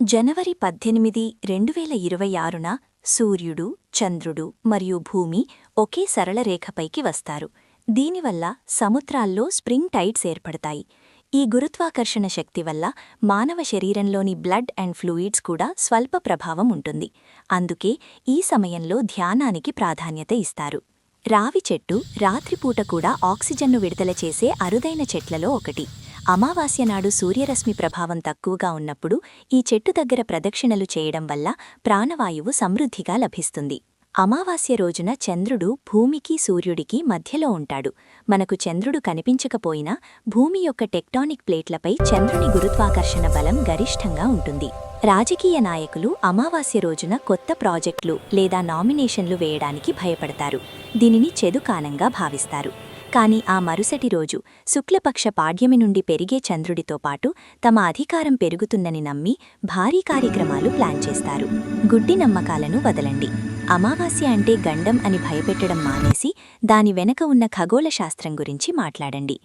జనవరి పద్దెనిమిది రెండు వేల ఇరవై ఆరున సూర్యుడు చంద్రుడు మరియు భూమి ఒకే సరళ రేఖపైకి వస్తారు. దీనివల్ల సముద్రాల్లో స్ప్రింగ్ టైడ్స్ ఏర్పడతాయి. ఈ గురుత్వాకర్షణ శక్తి వల్ల మానవ శరీరంలోని బ్లడ్ అండ్ ఫ్లూయిడ్స్ కూడా స్వల్ప ప్రభావం ఉంటుంది. అందుకే ఈ సమయంలో ధ్యానానికి ప్రాధాన్యత ఇస్తారు. రావి చెట్టు రాత్రిపూట కూడా ఆక్సిజన్ను విడుదల చేసే అరుదైన చెట్లలో ఒకటి. అమావాస్య నాడు సూర్యరశ్మి ప్రభావం తక్కువగా ఉన్నప్పుడు ఈ చెట్టు దగ్గర ప్రదక్షిణలు చేయడం వల్ల ప్రాణవాయువు సమృద్ధిగా లభిస్తుంది. అమావాస్య రోజున చంద్రుడు భూమికి సూర్యుడికి మధ్యలో ఉంటాడు. మనకు చంద్రుడు కనిపించకపోయినా భూమి యొక్క టెక్టానిక్ ప్లేట్లపై చంద్రుని గురుత్వాకర్షణ బలం గరిష్టంగా ఉంటుంది. రాజకీయ నాయకులు అమావాస్య రోజున కొత్త ప్రాజెక్టులు లేదా నామినేషన్లు వేయడానికి భయపడతారు. దీనిని చెదుకానంగా భావిస్తారు. కాని ఆ మరుసటి రోజు శుక్లపక్ష పాడ్యమి నుండి పెరిగే చంద్రుడితో పాటు తమ అధికారం పెరుగుతుందని నమ్మి భారీ కార్యక్రమాలు ప్లాన్ చేస్తారు. గుడ్డి నమ్మకాలను వదలండి. అమావాస్య అంటే గండం అని భయపెట్టడం మానేసి దాని వెనక ఉన్న ఖగోళ శాస్త్రం గురించి మాట్లాడండి.